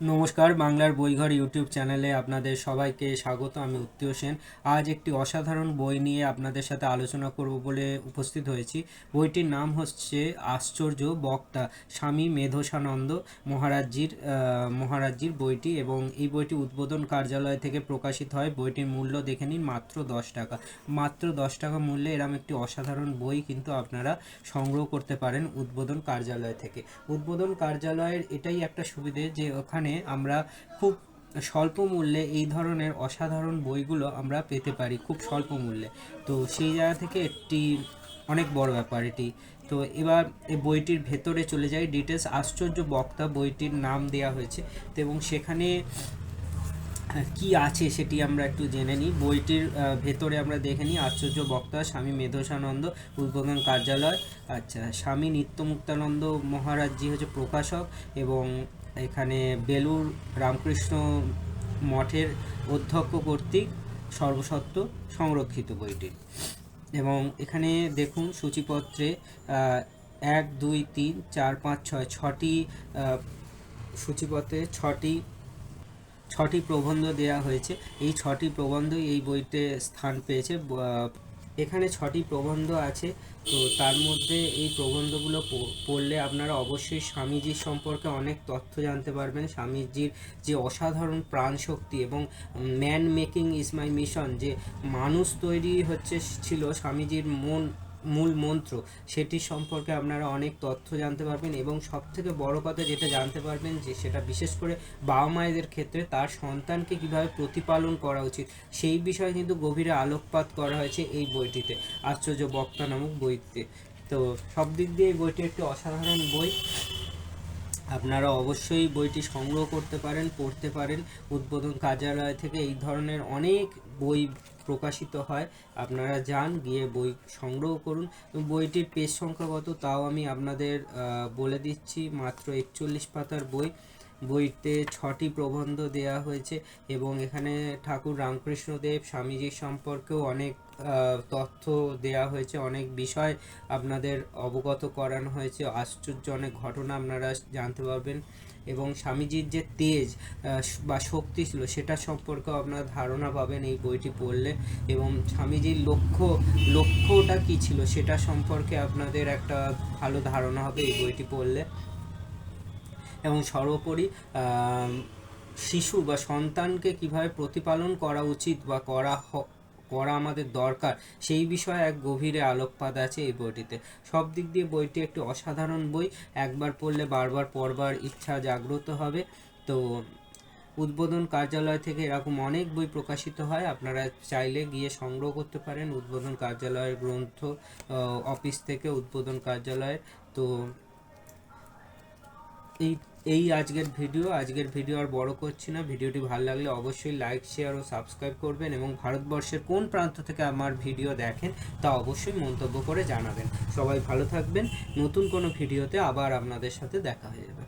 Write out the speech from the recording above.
নমস্কার, বাংলার বইঘর ইউটিউব চ্যানেলে আপনাদের সবাইকে স্বাগত। আমি উত্তীয় সেন। আজ একটি অসাধারণ বই নিয়ে আপনাদের সাথে আলোচনা করব বলে উপস্থিত হয়েছি। বইটির নাম হচ্ছে আশ্চর্য বক্তা স্বামী মেধসানন্দ মহারাজজির মহারাজজির বইটি এবং এই বইটি উদ্বোধন কার্যালয় থেকে প্রকাশিত হয়। বইটির মূল্য দেখে নিন, মাত্র দশ টাকা। মাত্র দশ টাকা মূল্যে এরম একটি অসাধারণ বই কিন্তু আপনারা সংগ্রহ করতে পারেন উদ্বোধন কার্যালয় থেকে। উদ্বোধন কার্যালয়ের এটাই একটা সুবিধে যে ওখানে আমরা খুব স্বল্প মূল্যে এই ধরনের অসাধারণ বইগুলো আমরা পেতে পারি খুব স্বল্প মূল্যে। তো সেই জায়গা থেকে একটি অনেক বড় ব্যাপার এটি। তো এবার এই বইটির ভেতরে চলে যাই। ডিটেলস আশ্চর্য বক্তা বইটির নাম দেওয়া হয়েছে। তো এবং সেখানে কি আছে সেটি আমরা একটু জেনে নিই। বইটির ভেতরে আমরা দেখে নিই। আশ্চর্য বক্তা স্বামী মেধসানন্দ, উদ্বোধন কার্যালয়। আচ্ছা স্বামী নিত্যমুক্তানন্দ মহারাজজি হচ্ছে প্রকাশক এবং এখানে বেলুর রামকৃষ্ণ মঠের অধ্যক্ষ কর্তৃক সর্বসত্ব সংরক্ষিত বইটি। এবং এখানে দেখুন সূচিপত্রে এক, দুই, তিন, চার, পাঁচ, ছয়, ছটি সূচিপত্রে ছটি ছটি প্রবন্ধ দেয়া হয়েছে। এই ছটি প্রবন্ধই এই বইতে স্থান পেয়েছে এখানে ছটি প্রবন্ধ আছে, তো তার মধ্যে এই প্রবন্ধগুলো পড়লে আপনারা অবশ্যই স্বামীজির সম্পর্কে অনেক তথ্য জানতে পারবেন। স্বামীজির যে অসাধারণ প্রাণশক্তি এবং man making is my mission, যে মানুষ তৈরি হচ্ছে ছিল স্বামীজির মন মূল মন্ত্র। সেটি সম্পর্কে আপনারা অনেক তথ্য জানতে পারবেন এবং সব থেকে বড় কথা যেটা জানতে পারবেন যে সেটা বিশেষ করে বাবা মায়েদের ক্ষেত্রে তার সন্তানকে কীভাবে প্রতিপালন করা উচিত, সেই বিষয়ে কিন্তু গভীরে আলোকপাত করা হয়েছে এই বইটিতে। আশ্চর্য বক্তা নামক বইতে। তো সব দিক দিয়ে এই বইটি একটি অসাধারণ বই। আপনারা অবশ্যই বইটি সংগ্রহ করতে পারেন, পড়তে পারেন। উদ্বোধন কার্যালয় থেকে এই ধরনের অনেক বই প্রকাশিত হয়। আপনারা যান, গিয়ে বই সংগ্রহ করুন। বইটির পেজ সংখ্যা কত তাও আমি আপনাদের বলে দিচ্ছি, মাত্র একচল্লিশ পাতার বই। বইতে ছটি প্রবন্ধ দেয়া হয়েছে এবং এখানে ঠাকুর রামকৃষ্ণদেব স্বামীজির সম্পর্কেও অনেক তথ্য দেয়া হয়েছে, অনেক বিষয় আপনাদের অবগত করানো হয়েছে। আশ্চর্য অনেক ঘটনা আপনারা জানতে পারবেন। এবং স্বামীজির যে তেজ বা শক্তি ছিল সেটা সম্পর্কেও আপনারা ধারণা পাবেন এই বইটি পড়লে। এবং স্বামীজির লক্ষ্য, লক্ষ্যটা কী ছিল সেটা সম্পর্কে আপনাদের একটা ভালো ধারণা হবে এই বইটি পড়লে। এবং সর্বোপরি শিশু বা সন্তানকে কীভাবে প্রতিপালন করা উচিত বা করা করা আমাদের দরকার, সেই বিষয়ে এক গভীরে আলোকপাত আছে এই বইটিতে। সব দিক দিয়ে বইটি একটি অসাধারণ বই, একবার পড়লে বারবার পড়বার ইচ্ছা জাগ্রত হবে। তো উদ্বোধন কার্যালয় থেকে এরকম অনেক বই প্রকাশিত হয়, আপনারা চাইলে গিয়ে সংগ্রহ করতে পারেন। উদ্বোধন কার্যালয়ের গ্রন্থ অফিস থেকে উদ্বোধন কার্যালয়ের তো এই এই আজকের ভিডিও আজকের ভিডিও আর বড় করছি না। ভিডিওটি ভালো লাগলে অবশ্যই লাইক শেয়ার ও সাবস্ক্রাইব করবেন এবং ভারতবর্ষের কোন প্রান্ত থেকে আমার ভিডিও দেখেন তা অবশ্যই মন্তব্য করে জানাবেন। সবাই ভালো থাকবেন। নতুন কোনো ভিডিওতে আবার আপনাদের সাথে দেখা হয়ে যাবে।